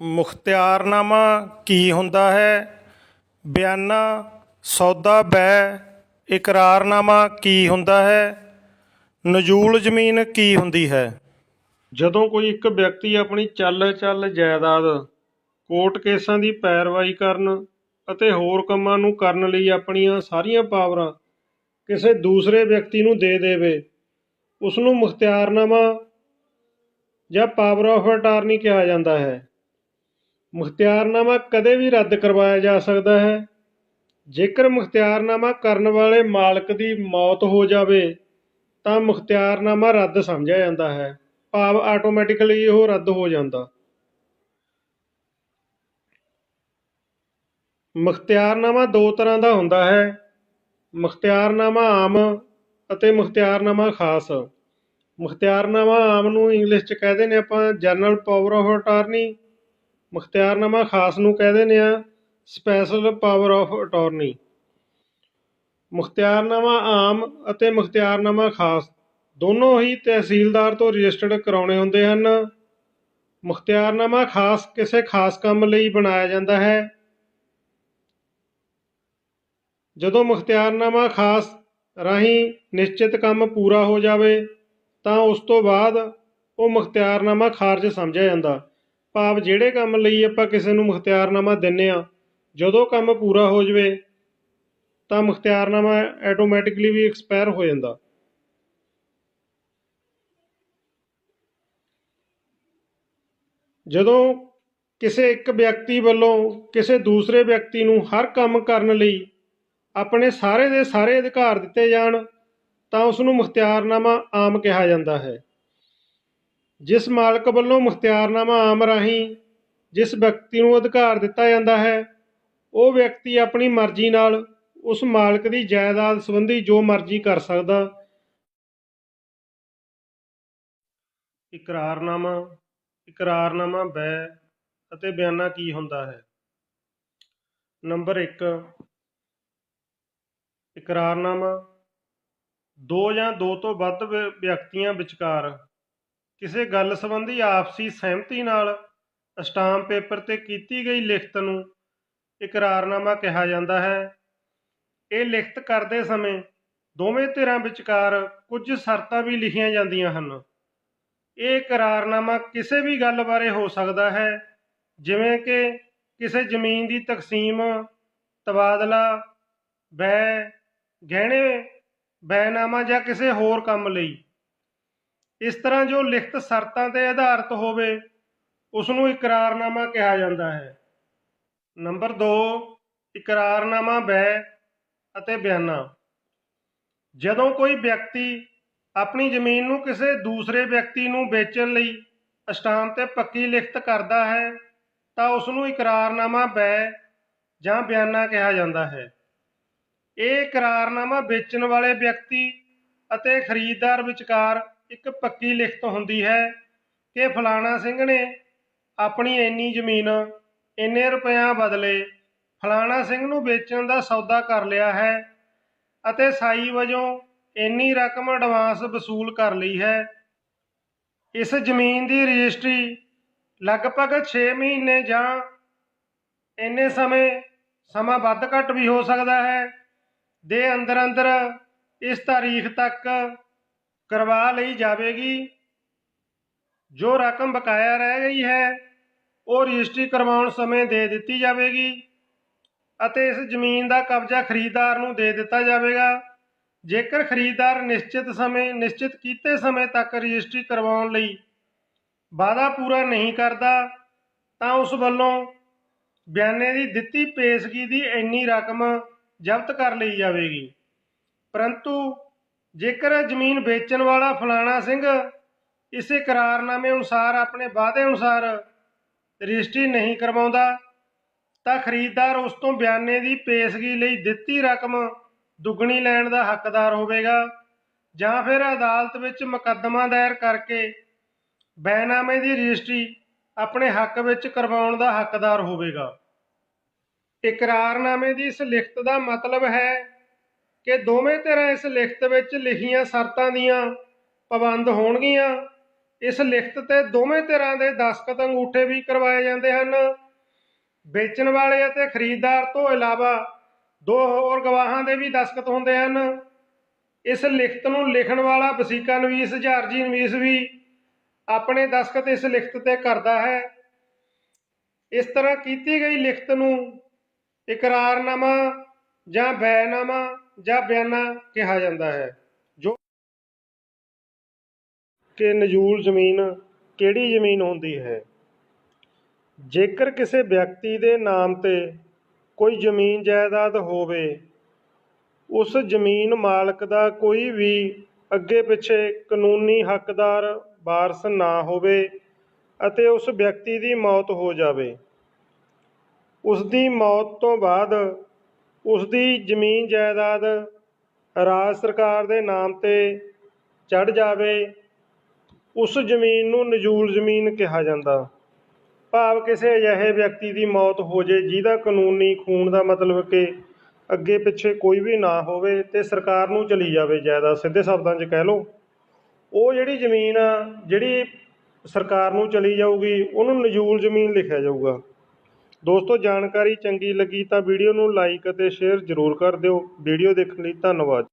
ਮੁਖਤਿਆਰਨਾਮਾ ਕੀ ਹੁੰਦਾ ਹੈ? ਬਿਆਨਾ, ਸੌਦਾ ਬੈ ਇਕਰਾਰਨਾਮਾ ਕੀ ਹੁੰਦਾ ਹੈ? ਨਜੂਲ ਜ਼ਮੀਨ ਕੀ ਹੁੰਦੀ ਹੈ? ਜਦੋਂ ਕੋਈ ਇੱਕ ਵਿਅਕਤੀ ਆਪਣੀ ਚੱਲ ਚੱਲ ਜਾਇਦਾਦ, ਕੋਰਟ ਕੇਸਾਂ ਦੀ ਪੈਰਵਾਈ ਕਰਨ ਅਤੇ ਹੋਰ ਕੰਮਾਂ ਨੂੰ ਕਰਨ ਲਈ ਆਪਣੀਆਂ ਸਾਰੀਆਂ ਪਾਵਰਾਂ ਕਿਸੇ ਦੂਸਰੇ ਵਿਅਕਤੀ ਨੂੰ ਦੇ ਦੇਵੇ ਉਸ ਨੂੰ ਮੁਖਤਿਆਰਨਾਮਾ ਜਾਂ ਪਾਵਰ ਆਫ ਅਟਾਰਨੀ ਕਿਹਾ ਜਾਂਦਾ ਹੈ। ਮੁਖਤਿਆਰਨਾਮਾ ਕਦੇ ਵੀ ਰੱਦ ਕਰਵਾਇਆ ਜਾ ਸਕਦਾ ਹੈ। ਜੇਕਰ ਮੁਖਤਿਆਰਨਾਮਾ ਕਰਨ ਵਾਲੇ ਮਾਲਕ ਦੀ ਮੌਤ ਹੋ ਜਾਵੇ, ਤਾਂ ਮੁਖਤਿਆਰਨਾਮਾ ਰੱਦ ਸਮਝਿਆ ਜਾਂਦਾ ਹੈ। ਭਾਵ ਆਟੋਮੈਟਿਕਲੀ ਉਹ ਰੱਦ ਹੋ ਜਾਂਦਾ। ਮੁਖਤਿਆਰਨਾਮਾ ਦੋ ਤਰ੍ਹਾਂ ਦਾ ਹੁੰਦਾ ਹੈ। ਮੁਖਤਿਆਰਨਾਮਾ ਆਮ ਅਤੇ ਮੁਖਤਿਆਰਨਾਮਾ ਖਾਸ। ਮੁਖਤਿਆਰਨਾਮਾ ਆਮ ਨੂੰ ਇੰਗਲਿਸ਼ 'ਚ ਕਹਿੰਦੇ ਨੇ ਆਪਾਂ, ਜਨਰਲ ਪਾਵਰ ਆਫ ਅਟਾਰਨੀ। ਮੁਖਤਿਆਰਨਾਮਾ ਖਾਸ ਨੂੰ ਕਹਿ ਦਿੰਦੇ ਆ ਸਪੈਸ਼ਲ ਪਾਵਰ ਆਫ ਅਟਾਰਨੀ ਮੁਖਤਿਆਰਨਾਮਾ ਆਮ ਅਤੇ ਮੁਖਤਿਆਰਨਾਮਾ ਖਾਸ, ਦੋਨੋਂ ਹੀ ਤਹਿਸੀਲਦਾਰ ਤੋਂ ਰਜਿਸਟਰਡ ਕਰਾਉਣੇ ਹੁੰਦੇ ਹਨ। ਮੁਖਤਿਆਰਨਾਮਾ ਖਾਸ ਕਿਸੇ ਖਾਸ ਕੰਮ ਲਈ ਬਣਾਇਆ ਜਾਂਦਾ ਹੈ। ਜਦੋਂ ਮੁਖਤਿਆਰਨਾਮਾ ਖਾਸ ਰਾਹੀਂ ਨਿਸ਼ਚਿਤ ਕੰਮ ਪੂਰਾ ਹੋ ਜਾਵੇ, ਤਾਂ ਉਸ ਤੋਂ ਬਾਅਦ ਉਹ ਮੁਖਤਿਆਰਨਾਮਾ ਖਾਰਜ ਸਮਝਿਆ ਜਾਂਦਾ। ਭਾਵ ਜਿਹੜੇ ਕੰਮ ਲਈ ਆਪਾਂ ਕਿਸੇ ਨੂੰ ਮੁਖਤਿਆਰਨਾਮਾ ਦਿੰਨੇ ਆ, ਜਦੋਂ ਕੰਮ ਪੂਰਾ ਹੋ ਜਾਵੇ, ਤਾਂ ਮੁਖਤਿਆਰਨਾਮਾ ਆਟੋਮੈਟਿਕਲੀ ਵੀ ਐਕਸਪਾਇਰ ਹੋ ਜਾਂਦਾ। ਜਦੋਂ ਕਿਸੇ ਇੱਕ ਵਿਅਕਤੀ ਵੱਲੋਂ ਕਿਸੇ ਦੂਸਰੇ ਵਿਅਕਤੀ ਨੂੰ ਹਰ ਕੰਮ ਕਰਨ ਲਈ ਆਪਣੇ ਸਾਰੇ ਦੇ ਸਾਰੇ ਅਧਿਕਾਰ ਦਿੱਤੇ ਜਾਣ, ਤਾਂ ਉਸ ਨੂੰ ਮੁਖਤਿਆਰਨਾਮਾ ਆਮ ਕਿਹਾ ਜਾਂਦਾ ਹੈ। ਜਿਸ ਮਾਲਕ ਵੱਲੋਂ ਮੁਖਤਿਆਰਨਾਮਾ ਆਮ ਰਾਹੀਂ ਜਿਸ ਵਿਅਕਤੀ ਨੂੰ ਅਧਿਕਾਰ ਦਿੱਤਾ ਜਾਂਦਾ ਹੈ, ਉਹ ਵਿਅਕਤੀ ਆਪਣੀ ਮਰਜ਼ੀ ਨਾਲ ਉਸ ਮਾਲਕ ਦੀ ਜਾਇਦਾਦ ਸੰਬੰਧੀ ਜੋ ਮਰਜ਼ੀ ਕਰ ਸਕਦਾ। ਇਕਰਾਰਨਾਮਾ ਇਕਰਾਰਨਾਮਾ ਬੈ ਅਤੇ ਬਿਆਨਾ ਕੀ ਹੁੰਦਾ ਹੈ? ਨੰਬਰ 1 ਇਕਰਾਰਨਾਮਾ ਦੋ ਜਾਂ ਦੋ ਤੋਂ ਵੱਧ ਵਿ- ਵਿਅਕਤੀਆਂ ਵਿਚਕਾਰ ਕਿਸੇ ਗੱਲ ਸੰਬੰਧੀ ਆਪਸੀ ਸਹਿਮਤੀ ਨਾਲ ਅਸਟਾਮ ਪੇਪਰ ਤੇ ਕੀਤੀ ਗਈ ਲਿਖਤ ਨੂੰ ਇਕਰਾਰਨਾਮਾ ਕਿਹਾ ਜਾਂਦਾ ਹੈ। ਇਹ ਲਿਖਤ ਕਰਦੇ ਸਮੇਂ ਦੋਵੇਂ ਧਿਰਾਂ ਵਿਚਕਾਰ ਕੁਝ ਸ਼ਰਤਾਂ ਵੀ ਲਿਖੀਆਂ ਜਾਂਦੀਆਂ ਹਨ। ਇਹ ਇਕਰਾਰਨਾਮਾ ਕਿਸੇ ਵੀ ਗੱਲ ਬਾਰੇ ਹੋ ਸਕਦਾ ਹੈ, ਜਿਵੇਂ ਕਿ ਕਿਸੇ ਜ਼ਮੀਨ ਦੀ ਤਕਸੀਮ, ਤਬਾਦਲਾ, ਬੈ, ਗਹਿਣੇ, ਬੈਨਾਮਾ ਜਾਂ ਕਿਸੇ ਹੋਰ ਕੰਮ ਲਈ। ਇਸ ਤਰ੍ਹਾਂ ਜੋ ਲਿਖਤ ਸ਼ਰਤਾਂ ਤੇ ਆਧਾਰਿਤ ਹੋਵੇ ਉਸ ਨੂੰ ਇਕਰਾਰਨਾਮਾ ਕਿਹਾ ਜਾਂਦਾ ਹੈ। ਨੰਬਰ 2 ਇਕਰਾਰਨਾਮਾ ਬੈ ਅਤੇ ਬਿਆਨਾ। ਜਦੋਂ ਕੋਈ ਵਿਅਕਤੀ ਆਪਣੀ ਜ਼ਮੀਨ ਨੂੰ ਕਿਸੇ ਦੂਸਰੇ ਵਿਅਕਤੀ ਨੂੰ ਵੇਚਣ ਲਈ ਅਸ਼ਟਾਮ ਤੇ ਪੱਕੀ ਲਿਖਤ ਕਰਦਾ ਹੈ, ਤਾਂ ਉਸ ਨੂੰ ਇਕਰਾਰਨਾਮਾ ਬੈ ਜਾਂ ਬਿਆਨਾ ਕਿਹਾ ਜਾਂਦਾ ਹੈ। ਇਹ ਇਕਰਾਰਨਾਮਾ ਵੇਚਣ ਵਾਲੇ ਵਿਅਕਤੀ ਅਤੇ ਖਰੀਦਦਾਰ ਵਿਚਕਾਰ ਇੱਕ ਪੱਕੀ ਲਿਖਤ ਹੁੰਦੀ ਹੈ ਕਿ ਫਲਾਣਾ ਸਿੰਘ ਨੇ ਆਪਣੀ ਇੰਨੀ ਜ਼ਮੀਨ, ਇੰਨੇ ਰੁਪਇਆਂ ਬਦਲੇ ਫਲਾਣਾ ਸਿੰਘ ਨੂੰ ਵੇਚਣ ਦਾ ਸੌਦਾ ਕਰ ਲਿਆ ਹੈ ਅਤੇ ਸਾਈ ਵਜੋਂ ਇੰਨੀ ਰਕਮ ਐਡਵਾਂਸ ਵਸੂਲ ਕਰ ਲਈ ਹੈ। ਇਸ ਜ਼ਮੀਨ ਦੀ ਰਜਿਸਟਰੀ ਲਗਭਗ 6 ਮਹੀਨੇ ਜਾਂ ਇੰਨੇ ਸਮੇਂ, ਸਮਾਂ ਵੱਧ ਘੱਟ ਵੀ ਹੋ ਸਕਦਾ ਹੈ। ਦੇ ਅੰਦਰ ਅੰਦਰ ਇਸ ਤਾਰੀਖ ਤੱਕ ਕਰਵਾ ਲਈ ਜਾਵੇਗੀ। ਜੋ ਰਕਮ ਬਕਾਇਆ ਰਹਿ ਗਈ ਹੈ, ਉਹ ਰਜਿਸਟਰੀ ਕਰਵਾਉਣ ਸਮੇਂ ਦੇ ਦਿੱਤੀ ਜਾਵੇਗੀ ਅਤੇ ਇਸ ਜ਼ਮੀਨ ਦਾ ਕਬਜ਼ਾ ਖਰੀਦਦਾਰ ਨੂੰ ਦੇ ਦਿੱਤਾ ਜਾਵੇਗਾ। ਜੇਕਰ ਖਰੀਦਦਾਰ ਨਿਸ਼ਚਿਤ ਸਮੇਂ, ਨਿਸ਼ਚਿਤ ਕੀਤੇ ਸਮੇਂ ਤੱਕ ਰਜਿਸਟਰੀ ਕਰਵਾਉਣ ਲਈ ਵਾਅਦਾ ਪੂਰਾ ਨਹੀਂ ਕਰਦਾ, ਤਾਂ ਉਸ ਵੱਲੋਂ ਬਿਆਨੇ ਦੀ ਦਿੱਤੀ ਪੇਸ਼ਗੀ ਦੀ ਇੰਨੀ ਰਕਮ ਜ਼ਬਤ ਕਰ ਲਈ ਜਾਵੇਗੀ। ਪਰੰਤੂ ਜੇਕਰ ਜ਼ਮੀਨ ਵੇਚਣ ਵਾਲਾ ਫਲਾਣਾ ਸਿੰਘ ਇਸੇ ਇਕਰਾਰਨਾਮੇ ਅਨੁਸਾਰ ਆਪਣੇ ਵਾਅਦੇ ਅਨੁਸਾਰ ਰਜਿਸਟਰੀ ਨਹੀਂ ਕਰਵਾਉਂਦਾ, ਤਾਂ ਖਰੀਦਦਾਰ ਉਸ ਤੋਂ ਬਿਆਨੇ ਦੀ ਪੇਸ਼ਗੀ ਲਈ ਦਿੱਤੀ ਰਕਮ ਦੁੱਗਣੀ ਲੈਣ ਦਾ ਹੱਕਦਾਰ ਹੋਵੇਗਾ ਜਾਂ ਫਿਰ ਅਦਾਲਤ ਵਿੱਚ ਮੁਕੱਦਮਾ ਦਾਇਰ ਕਰਕੇ ਬੈਨਾਮੇ ਦੀ ਰਜਿਸਟਰੀ ਆਪਣੇ ਹੱਕ ਵਿੱਚ ਕਰਵਾਉਣ ਦਾ ਹੱਕਦਾਰ ਹੋਵੇਗਾ। ਇਕਰਾਰਨਾਮੇ ਦੀ ਇਸ ਲਿਖਤ ਦਾ ਮਤਲਬ ਹੈ ਕਿ ਦੋਵੇਂ ਧਿਰਾਂ ਇਸ ਲਿਖਤ ਵਿੱਚ ਲਿਖੀਆਂ ਸ਼ਰਤਾਂ ਦੀਆਂ ਪਾਬੰਦ ਹੋਣਗੀਆਂ। ਇਸ ਲਿਖਤ ਤੇ ਦੋਵੇਂ ਧਿਰਾਂ ਦੇ ਦਸਤਖਤ ਅੰਗੂਠੇ ਵੀ ਕਰਵਾਏ ਜਾਂਦੇ ਹਨ। ਵੇਚਣ ਵਾਲੇ ਅਤੇ ਖਰੀਦਦਾਰ ਤੋਂ ਇਲਾਵਾ ਦੋ ਹੋਰ ਗਵਾਹਾਂ ਦੇ ਵੀ ਦਸਤਖਤ ਹੁੰਦੇ ਹਨ। ਇਸ ਲਿਖਤ ਨੂੰ ਲਿਖਣ ਵਾਲਾ ਵਸੀਕਾ ਨਵੀਸ ਜਹਾਰਜੀ ਨਵੀਸ ਵੀ ਆਪਣੇ ਦਸਤਖਤ ਇਸ ਲਿਖਤ ਤੇ ਕਰਦਾ ਹੈ। ਇਸ ਤਰ੍ਹਾਂ ਕੀਤੀ ਗਈ ਲਿਖਤ ਨੂੰ ਇਕਰਾਰਨਾਮਾ ਜਾਂ ਬੈਨਾਮਾ ਜਾਂ ਬਿਆਨਾ ਕਿਹਾ ਜਾਂਦਾ ਹੈ, ਜੋ ਕਿ ਨਜੂਲ ਜ਼ਮੀਨ ਕਿਹੜੀ ਜ਼ਮੀਨ ਹੁੰਦੀ ਹੈ। ਜੇਕਰ ਕਿਸੇ ਵਿਅਕਤੀ ਦੇ ਨਾਮ ਤੇ ਕੋਈ ਜ਼ਮੀਨ ਜਾਇਦਾਦ ਹੋਵੇ, ਉਸ ਜ਼ਮੀਨ ਮਾਲਕ ਦਾ ਕੋਈ ਵੀ ਅੱਗੇ ਪਿੱਛੇ ਕਾਨੂੰਨੀ ਹੱਕਦਾਰ ਵਾਰਸ ਨਾ ਹੋਵੇ ਅਤੇ ਉਸ ਵਿਅਕਤੀ ਦੀ ਮੌਤ ਹੋ ਜਾਵੇ। ਉਸ ਦੀ ਮੌਤ ਤੋਂ ਬਾਅਦ ਉਸ ਦੀ ਜ਼ਮੀਨ ਜਾਇਦਾਦ ਰਾਜ ਸਰਕਾਰ ਦੇ ਨਾਮ ਤੇ ਚੜ ਜਾਵੇ, ਉਸ ਜ਼ਮੀਨ ਨੂੰ ਨਜੂਲ ਜ਼ਮੀਨ ਕਿਹਾ ਜਾਂਦਾ। ਭਾਵ ਕਿਸੇ ਅਜਿਹੇ ਵਿਅਕਤੀ ਦੀ ਮੌਤ ਹੋ ਜੇ, ਜਿਹਦਾ ਕਾਨੂੰਨੀ ਖੂਨ ਦਾ ਮਤਲਬ ਕਿ ਅੱਗੇ ਪਿੱਛੇ ਕੋਈ ਵੀ ਨਾ ਹੋਵੇ ਤੇ ਸਰਕਾਰ ਨੂੰ ਚਲੀ ਜਾਵੇ ਜਾਇਦਾਦ, ਸਿੱਧੇ ਸ਼ਬਦਾਂ 'ਚ ਕਹਿ ਲਓ। ਉਹ ਜਿਹੜੀ ਜ਼ਮੀਨ ਆ, ਜਿਹੜੀ ਸਰਕਾਰ ਨੂੰ ਚਲੀ ਜਾਊਗੀ, ਉਹਨੂੰ ਨਜੂਲ ਜ਼ਮੀਨ ਲਿਖਿਆ ਜਾਊਗਾ। ਦੋਸਤੋ, ਜਾਣਕਾਰੀ ਚੰਗੀ ਲੱਗੀ ਤਾਂ ਵੀਡੀਓ ਨੂੰ ਲਾਈਕ ਅਤੇ ਸ਼ੇਅਰ ਜ਼ਰੂਰ ਕਰ ਦਿਓ। ਵੀਡੀਓ ਦੇਖਣ ਲਈ ਧੰਨਵਾਦ।